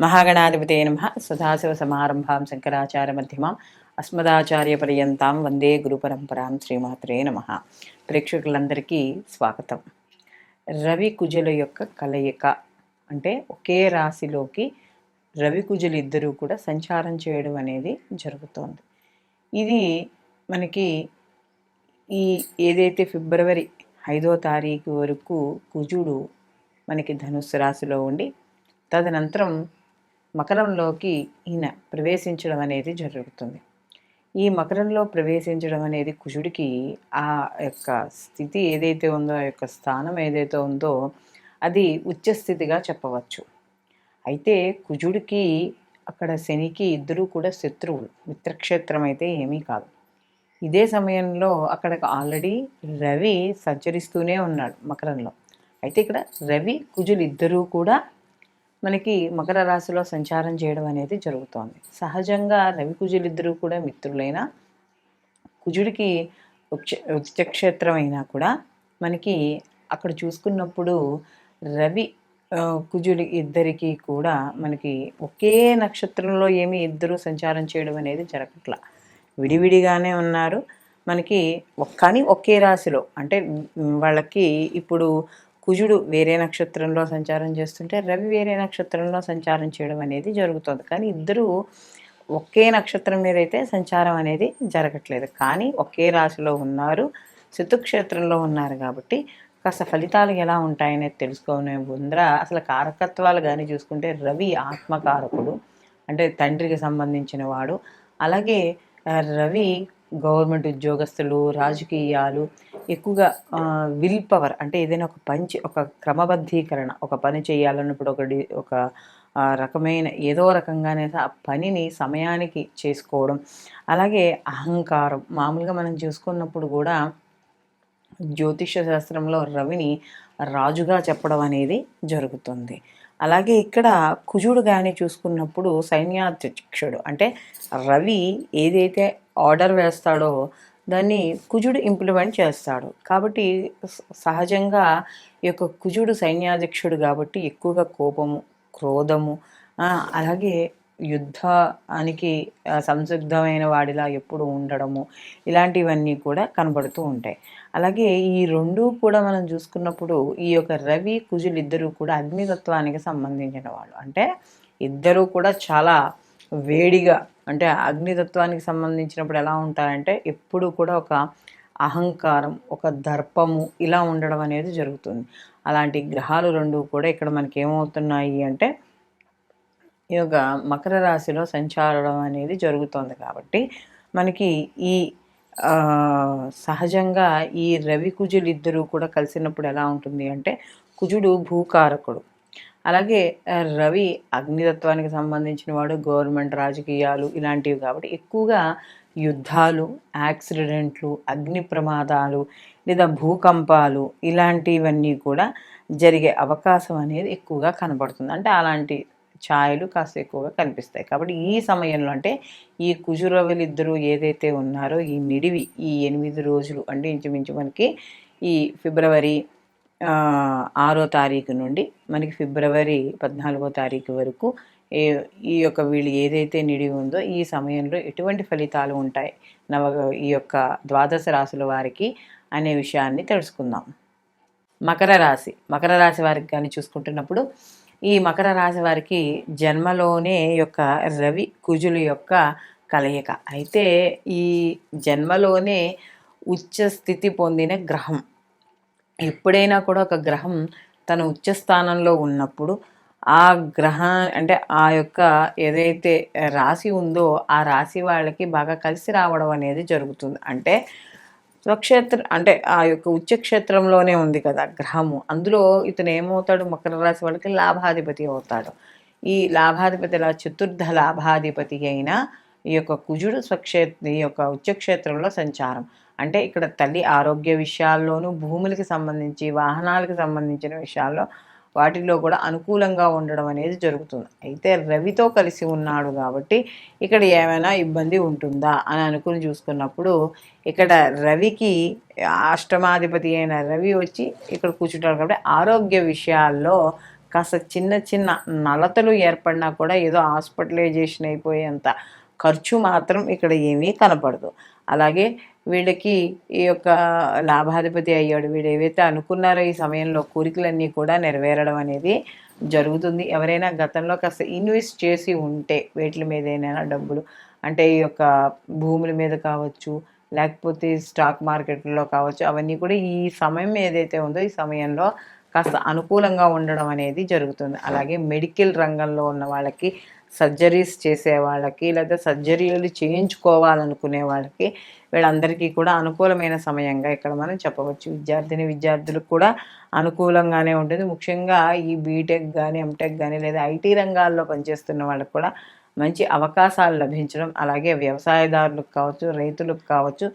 మహాగణాధిపతే నమ. సదాశివ సమారంభాం శంకరాచార్య మధ్యమాం. అస్మదాచార్య పర్యంతాం వందే గురు పరంపరాం శ్రీమాత్రే నమ. ప్రేక్షకులందరికీ స్వాగతం. రవి కుజుల యొక్క కలయిక అంటే ఒకే రాశిలోకి రవి కుజులు ఇద్దరూ కూడా సంచారం చేయడం అనేది జరుగుతోంది. ఇది మనకి ఈ ఏదైతే ఫిబ్రవరి ఐదో తారీఖు వరకు కుజుడు మనకి ధనుస్సు రాశిలో ఉండి తదనంతరం మకరంలోకి ఈయన ప్రవేశించడం అనేది జరుగుతుంది. ఈ మకరంలో ప్రవేశించడం అనేది కుజుడికి ఆ యొక్క స్థితి ఏదైతే ఉందో ఆ యొక్క స్థానం ఏదైతే ఉందో అది ఉచ్చస్థితిగా చెప్పవచ్చు. అయితే కుజుడికి అక్కడ శనికి ఇద్దరూ కూడా శత్రువులు. మిత్రక్షేత్రం అయితే ఏమీ కాదు. ఇదే సమయంలో అక్కడ ఆల్రెడీ రవి సంచరిస్తూనే ఉన్నాడు మకరంలో. అయితే ఇక్కడ రవి కుజులు ఇద్దరూ కూడా మనకి మకర రాశిలో సంచారం చేయడం అనేది జరుగుతోంది. సహజంగా రవి కుజులు ఇద్దరూ కూడా మిత్రులైన కుజుడికి ఉచ్చ ఉచ్చక్షేత్రం అయినా కూడా మనకి అక్కడ చూసుకున్నప్పుడు రవి కుజుడి ఇద్దరికి కూడా మనకి ఒకే నక్షత్రంలో ఏమి ఇద్దరు సంచారం చేయడం అనేది జరగట్ల. విడివిడిగానే ఉన్నారు. మనకి కానీ ఒకే రాశిలో అంటే వాళ్ళకి ఇప్పుడు కుజుడు వేరే నక్షత్రంలో సంచారం చేస్తుంటే రవి వేరే నక్షత్రంలో సంచారం చేయడం అనేది జరుగుతుంది. కానీ ఇద్దరు ఒకే నక్షత్రం మీద అయితే సంచారం అనేది జరగట్లేదు. కానీ ఒకే రాశిలో ఉన్నారు శతుక్షేత్రంలో ఉన్నారు కాబట్టి కాస్త ఫలితాలు ఎలా ఉంటాయనేది తెలుసుకునే ముందర అసలు కారకత్వాలు కానీ చూసుకుంటే రవి ఆత్మకారకుడు అంటే తండ్రికి సంబంధించిన వాడు. అలాగే రవి గవర్నమెంట్ ఉద్యోగస్తులు రాజకీయాలు ఎక్కువగా విల్ పవర్ అంటే ఏదైనా ఒక పంచి ఒక క్రమబద్ధీకరణ ఒక పని చేయాలన్నప్పుడు ఒకటి ఒక రకమైన ఏదో రకంగానే ఆ పనిని సమయానికి చేసుకోవడం. అలాగే అహంకారం మామూలుగా మనం చూసుకున్నప్పుడు కూడా జ్యోతిష శాస్త్రంలో రవిని రాజుగా చెప్పడం అనేది జరుగుతుంది. అలాగే ఇక్కడ కుజుడు కానీ చూసుకున్నప్పుడు సైన్యాధ్యక్షుడు అంటే రవి ఏదైతే ఆర్డర్ వేస్తాడో దాన్ని కుజుడు ఇంప్లిమెంట్ చేస్తాడు. కాబట్టి సహజంగా ఈ యొక్క కుజుడు సైన్యాధ్యక్షుడు కాబట్టి ఎక్కువగా కోపము క్రోధము అలాగే యుద్ధానికి సంసిద్ధమైన వాడిలా ఎప్పుడు ఉండడము ఇలాంటివన్నీ కూడా కనబడుతూ ఉంటాయి. అలాగే ఈ రెండు కూడా మనం చూసుకున్నప్పుడు ఈ యొక్క రవి కుజులు ఇద్దరూ కూడా అగ్నితత్వానికి సంబంధించిన వాళ్ళు. అంటే ఇద్దరూ కూడా చాలా వేడిగా అంటే అగ్నితత్వానికి సంబంధించినప్పుడు ఎలా ఉంటారంటే ఎప్పుడు కూడా ఒక అహంకారం ఒక దర్పము ఇలా ఉండడం అనేది జరుగుతుంది. అలాంటి గ్రహాలు రెండు కూడా ఇక్కడ మనకి ఏమవుతున్నాయి అంటే ఈ యొక్క మకర రాశిలో సంచారడం అనేది జరుగుతుంది కాబట్టి మనకి ఈ సహజంగా ఈ రవి కుజులు ఇద్దరూ కూడా కలిసినప్పుడు ఎలా ఉంటుంది అంటే కుజుడు భూకారకుడు. అలాగే రవి అగ్నితత్వానికి సంబంధించిన వాడు గవర్నమెంట్ రాజకీయాలు ఇలాంటివి కాబట్టి ఎక్కువగా యుద్ధాలు యాక్సిడెంట్లు అగ్ని ప్రమాదాలు లేదా భూకంపాలు ఇలాంటివన్నీ కూడా జరిగే అవకాశం అనేది ఎక్కువగా కనబడుతుంది. అంటే అలాంటి ఛాయలు కాస్త ఎక్కువగా కనిపిస్తాయి. కాబట్టి ఈ సమయంలో అంటే ఈ కుజురవులు ఇద్దరు ఏదైతే ఉన్నారో ఈ నిడివి ఈ ఎనిమిది రోజులు అంటే ఇంచుమించు మనకి ఈ ఫిబ్రవరి ఆరో తారీఖు నుండి మనకి ఫిబ్రవరి పద్నాలుగో తారీఖు వరకు ఏ ఈ యొక్క వీళ్ళు ఏదైతే నిడివి ఉందో ఈ సమయంలో ఎటువంటి ఫలితాలు ఉంటాయి? నవ ఈ యొక్క ద్వాదశ రాశుల వారికి అనే విషయాన్ని తెలుసుకుందాం. మకర రాశి మకర రాశి వారికి కానీ చూసుకుంటున్నప్పుడు ఈ మకర రాశి వారికి జన్మలోనే యొక్క రవి కుజుల యొక్క కలయిక. అయితే ఈ జన్మలోనే ఉచ్చ స్థితి పొందిన గ్రహం. ఎప్పుడైనా కూడా ఒక గ్రహం తన ఉచ్చ స్థానంలో ఉన్నప్పుడు ఆ గ్రహ అంటే ఆ యొక్క ఏదైతే రాశి ఉందో ఆ రాశి వాళ్ళకి బాగా కలిసి రావడం అనేది జరుగుతుంది. అంటే స్వక్షేత్ర అంటే ఆ యొక్క ఉచ్చక్షేత్రంలోనే ఉంది కదా గ్రహము. అందులో ఇతను ఏమవుతాడు? మకర రాశి వాళ్ళకి లాభాధిపతి అవుతాడు. ఈ లాభాధిపతి చతుర్థ లాభాధిపతి అయిన ఈ యొక్క కుజుడు స్వక్షేత్ర ఈ యొక్క ఉచ్చక్షేత్రంలో సంచారం. అంటే ఇక్కడ తల్లి ఆరోగ్య విషయాల్లోనూ భూములకి సంబంధించి వాహనాలకు సంబంధించిన విషయాల్లో వాటిలో కూడా అనుకూలంగా ఉండడం అనేది జరుగుతుంది. అయితే రవితో కలిసి ఉన్నాడు కాబట్టి ఇక్కడ ఏమైనా ఇబ్బంది ఉంటుందా అని అనుకుని చూసుకున్నప్పుడు ఇక్కడ రవికి అష్టమాధిపతి అయిన రవి వచ్చి ఇక్కడ కూర్చుంటాడు కాబట్టి ఆరోగ్య విషయాల్లో కాస్త చిన్న చిన్న నలతలు ఏర్పడినా కూడా ఏదో హాస్పిటలైజేషన్ అయిపోయేంత ఖర్చు మాత్రం ఇక్కడ ఏమీ కనపడదు. అలాగే వీళ్ళకి ఈ యొక్క లాభాధిపతి అయ్యాడు. వీడు ఏవైతే అనుకున్నారో ఈ సమయంలో కోరికలన్నీ కూడా నెరవేరడం అనేది జరుగుతుంది. ఎవరైనా గతంలో కాస్త ఇన్వెస్ట్ చేసి ఉంటే వీటి మీద ఏదైనా డబ్బులు అంటే ఈ యొక్క భూముల మీద కావచ్చు లేకపోతే స్టాక్ మార్కెట్లో కావచ్చు అవన్నీ కూడా ఈ సమయం ఏదైతే ఉందో ఈ సమయంలో కాస్త అనుకూలంగా ఉండడం అనేది జరుగుతుంది. అలాగే మెడికల్ రంగంలో ఉన్న వాళ్ళకి సర్జరీస్ చేసే వాళ్ళకి లేదా సర్జరీలు చేయించుకోవాలనుకునే వాళ్ళకి వీళ్ళందరికీ కూడా అనుకూలమైన సమయంగా ఇక్కడ మనం చెప్పవచ్చు. విద్యార్థిని విద్యార్థులకు కూడా అనుకూలంగానే ఉంటుంది. ముఖ్యంగా ఈ బీటెక్ కానీ ఎంటెక్ కానీ లేదా ఐటీ రంగాల్లో పనిచేస్తున్న వాళ్ళకి కూడా మంచి అవకాశాలు లభించడం అలాగే వ్యవసాయదారులకు కావచ్చు రైతులకు కావచ్చు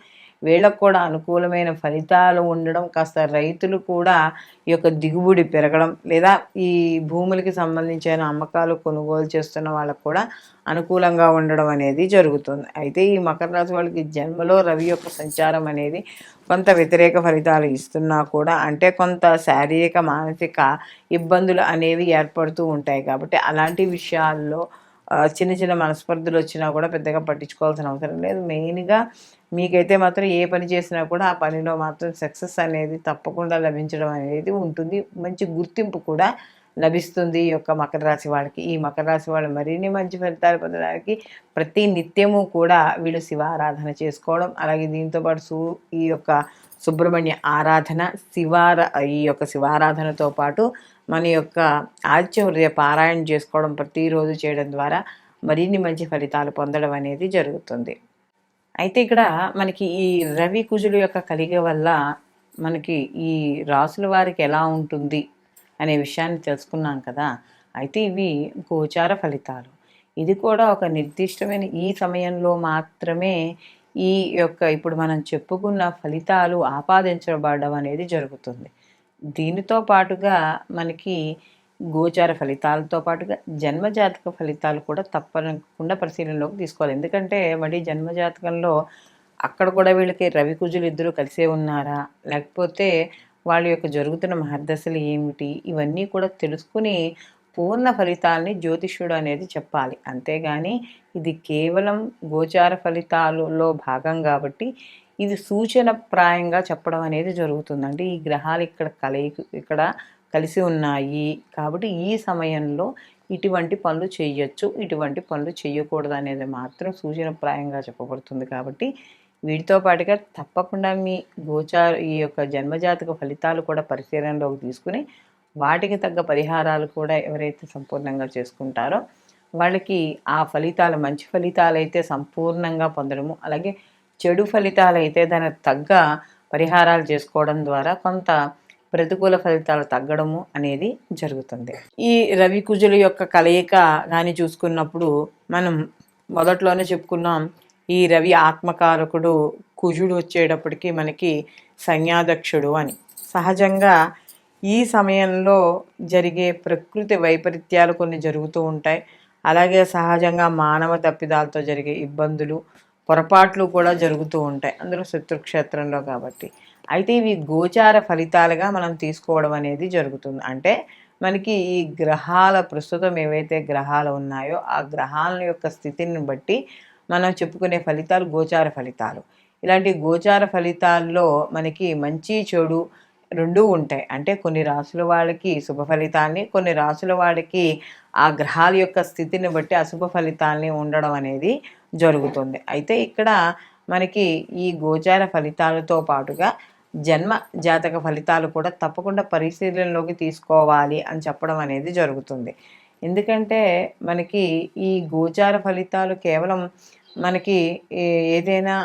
వీళ్ళకు కూడా అనుకూలమైన ఫలితాలు ఉండడం కాస్త రైతులు కూడా ఈ యొక్క దిగుబడి పెరగడం లేదా ఈ భూములకి సంబంధించిన అమ్మకాలు కొనుగోలు చేస్తున్న వాళ్ళకు కూడా అనుకూలంగా ఉండడం అనేది జరుగుతుంది. అయితే ఈ మకర రాశి వాళ్ళకి జన్మలో రవి యొక్క సంచారం అనేది కొంత వ్యతిరేక ఫలితాలు ఇస్తున్నా కూడా అంటే కొంత శారీరక మానసిక ఇబ్బందులు అనేవి ఏర్పడుతూ ఉంటాయి. కాబట్టి అలాంటి విషయాల్లో చిన్న చిన్న మనస్పర్ధలు వచ్చినా కూడా పెద్దగా పట్టించుకోవాల్సిన అవసరం లేదు. మెయిన్గా మీకైతే మాత్రం ఏ పని చేసినా కూడా ఆ పనిలో మాత్రం సక్సెస్ అనేది తప్పకుండా లభించడం అనేది ఉంటుంది. మంచి గుర్తింపు కూడా లభిస్తుంది ఈ యొక్క మకర రాశి వాళ్ళకి. ఈ మకర రాశి వాళ్ళు మరిన్ని మంచి ఫలితాలు పొందడానికి ప్రతి నిత్యము కూడా వీళ్ళు శివ ఆరాధన చేసుకోవడం అలాగే దీంతో పాటు ఈ యొక్క సుబ్రహ్మణ్య ఆరాధన శివార ఈ యొక్క శివారాధనతో పాటు మన యొక్క ఆదిత్య పారాయణ చేసుకోవడం ప్రతిరోజు చేయడం ద్వారా మరిన్ని మంచి ఫలితాలు పొందడం అనేది జరుగుతుంది. అయితే ఇక్కడ మనకి ఈ రవి కుజుల యొక్క కలిగ వల్ల మనకి ఈ రాసుల వారికి ఎలా ఉంటుంది అనే విషయాన్ని తెలుసుకున్నాం కదా. అయితే ఇవి గోచార ఫలితాలు. ఇది కూడా ఒక నిర్దిష్టమైన ఈ సమయంలో మాత్రమే ఈ యొక్క ఇప్పుడు మనం చెప్పుకున్న ఫలితాలు ఆపాదించబడడం అనేది జరుగుతుంది. దీనితో పాటుగా మనకి గోచార ఫలితాలతో పాటుగా జన్మజాతక ఫలితాలు కూడా తప్పకుండా పరిశీలనలోకి తీసుకోవాలి. ఎందుకంటే మళ్ళీ జన్మజాతకంలో అక్కడ కూడా వీళ్ళకి రవి కుజులు ఇద్దరు కలిసే ఉన్నారా? లేకపోతే వాళ్ళ యొక్క జరుగుతున్న మహర్దశలు ఏమిటి? ఇవన్నీ కూడా తెలుసుకుని పూర్ణ ఫలితాలని జ్యోతిష్యుడు అనేది చెప్పాలి. అంతేగాని ఇది కేవలం గోచార ఫలితాలలో భాగం కాబట్టి ఇది సూచనప్రాయంగా చెప్పడం అనేది జరుగుతుందండి. ఈ గ్రహాలు ఇక్కడ కలయి ఇక్కడ కలిసి ఉన్నాయి. కాబట్టి ఈ సమయంలో ఇటువంటి పనులు చేయొచ్చు. ఇటువంటి పనులు చేయకూడదు అనేది మాత్రం సూచనప్రాయంగా చెప్పబడుతుంది. కాబట్టి వీటితో పాటుగా తప్పకుండా మీ గోచార ఈ యొక్క జన్మజాతక ఫలితాలు కూడా పరిశీలనలోకి తీసుకుని వాటికి తగ్గ పరిహారాలు కూడా ఎవరైతే సంపూర్ణంగా చేసుకుంటారో వాళ్ళకి ఆ ఫలితాలు మంచి ఫలితాలు అయితే సంపూర్ణంగా పొందడము. అలాగే చెడు ఫలితాలు అయితే దానికి తగ్గ పరిహారాలు చేసుకోవడం ద్వారా కొంత ప్రతికూల ఫలితాలు తగ్గడము అనేది జరుగుతుంది. ఈ రవి కుజుల యొక్క కలయిక కానీ చూసుకున్నప్పుడు మనం మొదట్లోనే చెప్పుకున్నాం ఈ రవి ఆత్మకారకుడు కుజుడు వచ్చేటప్పటికి మనకి సంజ్ఞాదక్షుడు అని. సహజంగా ఈ సమయంలో జరిగే ప్రకృతి వైపరీత్యాలు కొన్ని జరుగుతూ ఉంటాయి. అలాగే సహజంగా మానవ తప్పిదాలతో జరిగే ఇబ్బందులు పొరపాట్లు కూడా జరుగుతూ ఉంటాయి. అందులో శత్రుక్షేత్రంలో కాబట్టి. అయితే ఇవి గోచార ఫలితాలుగా మనం తీసుకోవడం అనేది జరుగుతుంది. అంటే మనకి ఈ గ్రహాల ప్రస్తుతం ఏవైతే గ్రహాలు ఉన్నాయో ఆ గ్రహాల యొక్క స్థితిని బట్టి మనం చెప్పుకునే ఫలితాలు గోచార ఫలితాలు. ఇలాంటి గోచార ఫలితాల్లో మనకి మంచి చెడు రెండూ ఉంటాయి. అంటే కొన్ని రాసుల వాళ్ళకి శుభ ఫలితాన్ని కొన్ని రాసుల వాళ్ళకి ఆ గ్రహాల యొక్క స్థితిని బట్టి అశుభ ఫలితాలని ఉండడం అనేది జరుగుతుంది. అయితే ఇక్కడ మనకి ఈ గోచార ఫలితాలతో పాటుగా జన్మ జాతక ఫలితాలు కూడా తప్పకుండా పరిశీలనలోకి తీసుకోవాలి అని చెప్పడం అనేది జరుగుతుంది. ఎందుకంటే మనకి ఈ గోచార ఫలితాలు కేవలం మనకి ఏదైనా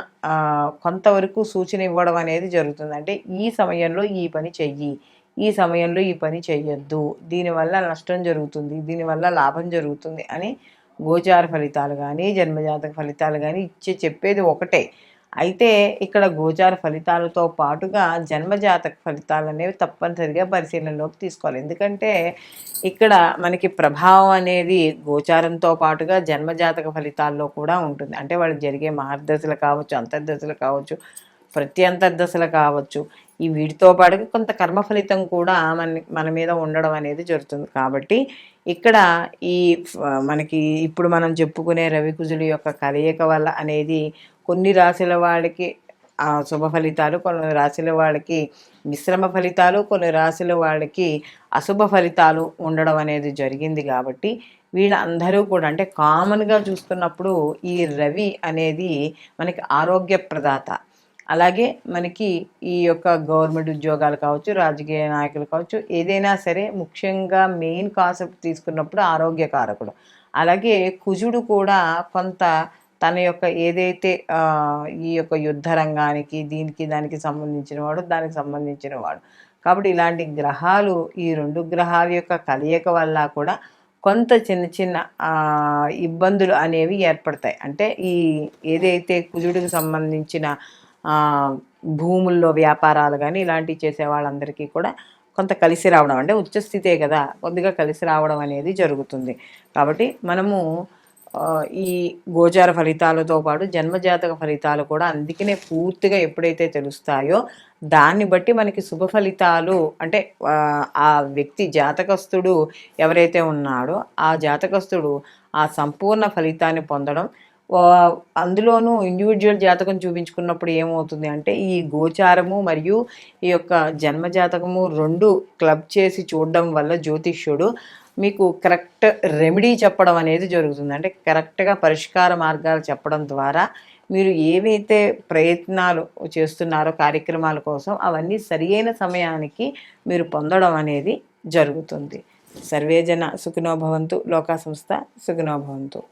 కొంతవరకు సూచన ఇవ్వడం అనేది జరుగుతుంది. అంటే ఈ సమయంలో ఈ పని చెయ్యి. ఈ సమయంలో ఈ పని చెయ్యొద్దు. దీనివల్ల నష్టం జరుగుతుంది. దీనివల్ల లాభం జరుగుతుంది అని గోచార ఫలితాలు కానీ జన్మజాతక ఫలితాలు కానీ ఇచ్చే చెప్పేది ఒకటే. అయితే ఇక్కడ గోచార ఫలితాలతో పాటుగా జన్మజాతక ఫలితాలు అనేవి తప్పనిసరిగా పరిశీలనలోకి తీసుకోవాలి. ఎందుకంటే ఇక్కడ మనకి ప్రభావం అనేది గోచారంతో పాటుగా జన్మజాతక ఫలితాల్లో కూడా ఉంటుంది. అంటే వాళ్ళు జరిగే మహర్దశలు కావచ్చు అంతర్దశలు కావచ్చు ప్రతి అంతర్దశలు కావచ్చు ఈ వీటితో పాటు కొంత కర్మ ఫలితం కూడా మన మన మీద ఉండడం అనేది జరుగుతుంది. కాబట్టి ఇక్కడ ఈ మనకి ఇప్పుడు మనం చెప్పుకునే రవికుజుల యొక్క కలయిక వల్ల అనేది కొన్ని రాశుల వాళ్ళకి శుభ ఫలితాలు కొన్ని రాశుల వాళ్ళకి మిశ్రమ ఫలితాలు కొన్ని రాశుల వాళ్ళకి అశుభ ఫలితాలు ఉండడం అనేది జరిగింది కాబట్టి వీళ్ళందరూ కూడా అంటే కామన్గా చూస్తున్నప్పుడు ఈ రవి అనేది మనకి ఆరోగ్య ప్రదాత. అలాగే మనకి ఈ యొక్క గవర్నమెంట్ ఉద్యోగాలు కావచ్చు రాజకీయ నాయకులు కావచ్చు ఏదైనా సరే ముఖ్యంగా మెయిన్ కాన్సెప్ట్ తీసుకున్నప్పుడు ఆరోగ్యకారకుడు. అలాగే కుజుడు కూడా కొంత తన యొక్క ఏదైతే ఈ యొక్క యుద్ధ రంగానికి దీనికి దానికి సంబంధించిన వాడు దానికి సంబంధించిన వాడు. కాబట్టి ఇలాంటి గ్రహాలు ఈ రెండు గ్రహాల యొక్క కలయిక వల్ల కూడా కొంత చిన్న చిన్న ఇబ్బందులు అనేవి ఏర్పడతాయి. అంటే ఈ ఏదైతే కుజుడికి సంబంధించిన భూముల్లో వ్యాపారాలు కానీ ఇలాంటివి చేసే వాళ్ళందరికీ కూడా కొంత కలిసి రావడం. అంటే ఉచ్చస్థితే కదా కొద్దిగా కలిసి రావడం అనేది జరుగుతుంది. కాబట్టి మనము ఈ గోచార ఫలితాలతో పాటు జన్మజాతక ఫలితాలు కూడా అందుకనే పూర్తిగా ఎప్పుడైతే తెలుస్తాయో దాన్ని బట్టి మనకి శుభ ఫలితాలు అంటే ఆ, వ్యక్తి జాతకస్తుడు ఎవరైతే ఉన్నాడో ఆ జాతకస్తుడు ఆ సంపూర్ణ ఫలితాన్ని పొందడం అందులోనూ ఇండివిజువల్ జాతకం చూపించుకున్నప్పుడు ఏమవుతుంది అంటే ఈ గోచారము మరియు ఈ యొక్క జన్మ జాతకము రెండు క్లబ్ చేసి చూడడం వల్ల జ్యోతిష్యుడు మీకు కరెక్ట్ రెమెడీ చెప్పడం అనేది జరుగుతుంది. అంటే కరెక్ట్గా పరిష్కార మార్గాలు చెప్పడం ద్వారా మీరు ఏవైతే ప్రయత్నాలు చేస్తున్నారో కార్యక్రమాల కోసం అవన్నీ సరియైన సమయానికి మీరు పొందడం అనేది జరుగుతుంది. సర్వేజన సుఖినోభవంతు లోకా సంస్థ సుఖినోభవంతు